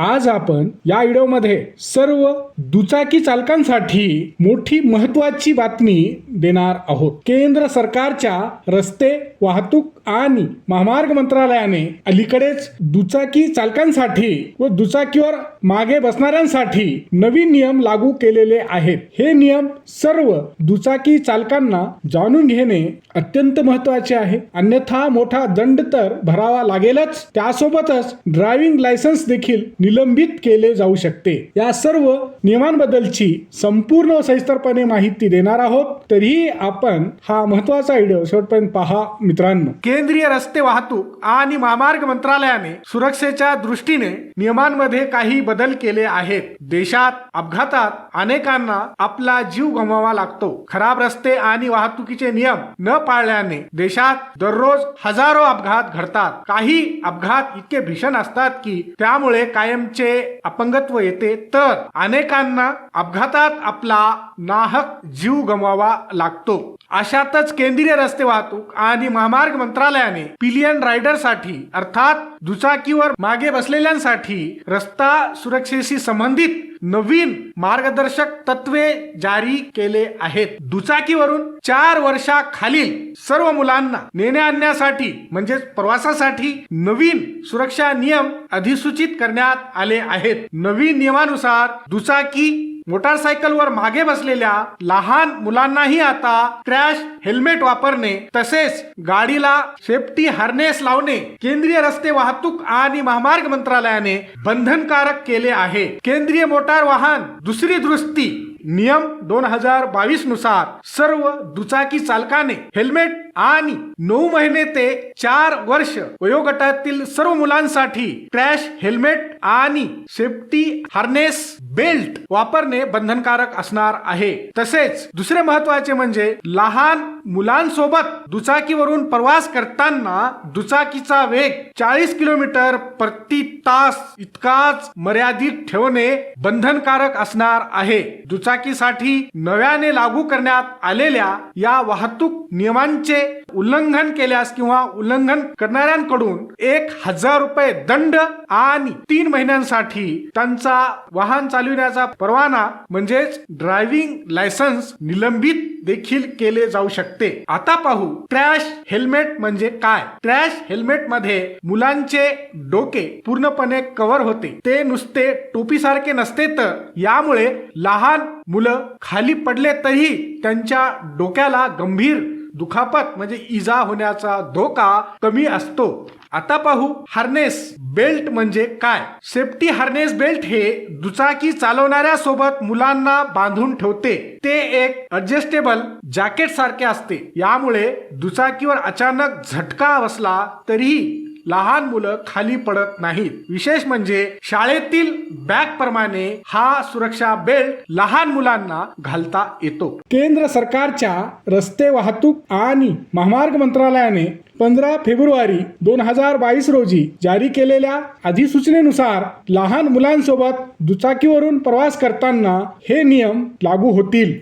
आज आपण या व्हिडिओमध्ये सर्व दुचाकी चालकांसाठी मोठी महत्वाची बातमी देणार आहोत. केंद्र सरकारच्या रस्ते वाहतूक आणि महामार्ग मंत्रालयाने अलीकडेच दुचाकी चालकांसाठी व दुचाकीवर मागे बसणाऱ्यांसाठी नवीन नियम लागू केलेले आहेत. हे नियम सर्व दुचाकी चालकांना जाणून घेणे अत्यंत महत्त्वाचे आहे. अन्यथा मोठा दंड तर भरावा लागेलच. त्यासोबतच ड्रायव्हिंग लायसन्स देखील निलंबित केले जाऊ शकते. या सर्व नियमांबद्दलची संपूर्ण सविस्तरपणे माहिती देणार आहोत. तरीही आपण हा महत्त्वाचा व्हिडिओ शेवटपर्यंत पहा मित्रांनो. केंद्रीय रस्ते वाहतूक आणि महामार्ग मंत्रालयाने सुरक्षेच्या दृष्टीने नियमांमध्ये काही बदल केले आहेत. देशात अपघातात अनेकांना आपला जीव गमवावा लागतो. खराब रस्ते आणि वाहतुकीचे नियम न पाळल्याने देशात दररोज हजारो अपघात घडतात. काही अपघात इतके भीषण असतात की त्यामुळे कायम कायमचे अपंगत्व येते तर अनेकांना अपघातात आपला नाहक जीव गमवावा लागतो. अशातच केंद्रीय रस्ते वाहतूक आणि महामार्ग मंत्रालयाने पिलियन रायडरसाठी अर्थात दुचाकीवर मागे बसलेल्यांसाठी रस्ता सुरक्षेशी संबंधित नवीन मार्गदर्शक तत्वे जारी केले आहेत. दुचाकीवरून चार वर्षाखालील सर्व मुलांना नेण्या आणण्यासाठी म्हणजेच प्रवासासाठी नवीन सुरक्षा नियम अधिसूचित करण्यात आले आहेत. नवीन नियमानुसार दुचाकी मोटारसायकलवर मागे बसलेल्या लहान मुलांनाही आता क्रॅश हेल्मेट वापरणे तसेच गाडीला सेफ्टी हार्नेस लावणे केंद्रीय रस्ते वाहतूक आणि महामार्ग मंत्रालयाने बंधनकारक केले आहे. केंद्रीय मोटार वाहन दुसरी दुरुस्ती नियम दोन हजार बावीसनुसार सर्व दुचाकी चालकाने हेल्मेट आणि नऊ महिने ते चार वर्ष वयोगटातील सर्व मुलांसाठी क्रॅश हेल्मेट आणि सेफ्टी हार्नेस बेल्ट वापरणे बंधनकारक असणार आहे. तसेच दुसरे महत्त्वाचे म्हणजे लहान मुलांसोबत दुचाकीवरून प्रवास करताना दुचाकीचा वेग चाळीस किलोमीटर प्रति तास इतकाच मर्यादित ठेवणे बंधनकारक असणार आहे. दुचाकीसाठी नव्याने लागू करण्यात आलेल्या या वाहतूक नियमांचे उल्लंघन केल्यास किंवा उल्लंघन करणाऱ्यांकडून एक हजार रुपये दंड आणि तीन महिन्यांसाठी त्यांचा वाहन चालविण्याचा परवाना म्हणजेच ड्रायव्हिंग लायसन्स निलंबित देखील केले जाऊ शकते. आता पाहू क्रॅश हेल्मेट म्हणजे काय? क्रॅश हेल्मेटमध्ये मुलांचे डोके पूर्णपणे कव्हर होते. ते नुसते टोपीसारखे नसते तर यामुळे लहान मुलं खाली पडले तरी त्यांच्या डोक्याला गंभीर दुखापत म्हणजे इजा होण्याचा धोका कमी असतो. आता पाहू हार्नेस बेल्ट म्हणजे काय? सेफ्टी हार्नेस बेल्ट हे दुचाकी चालवणाऱ्या सोबत मुलांना बांधून ठेवते. ते एक अडजस्टेबल जॅकेट सारखे असते. यामुळे दुचाकीवर अचानक झटका बसला तरीही लहान मुलं खाली पडत नाहीत. विशेष म्हणजे शाळेतील बॅग प्रमाणे हा सुरक्षा बेल्ट लहान मुलांना घालता येतो. केंद्र सरकारच्या रस्ते वाहतूक आणि महामार्ग मंत्रालयाने पंधरा फेब्रुवारी दोन हजार बावीस रोजी जारी केलेल्या अधिसूचनेनुसार लहान मुलांसोबत दुचाकीवरून प्रवास करताना हे नियम लागू होतील.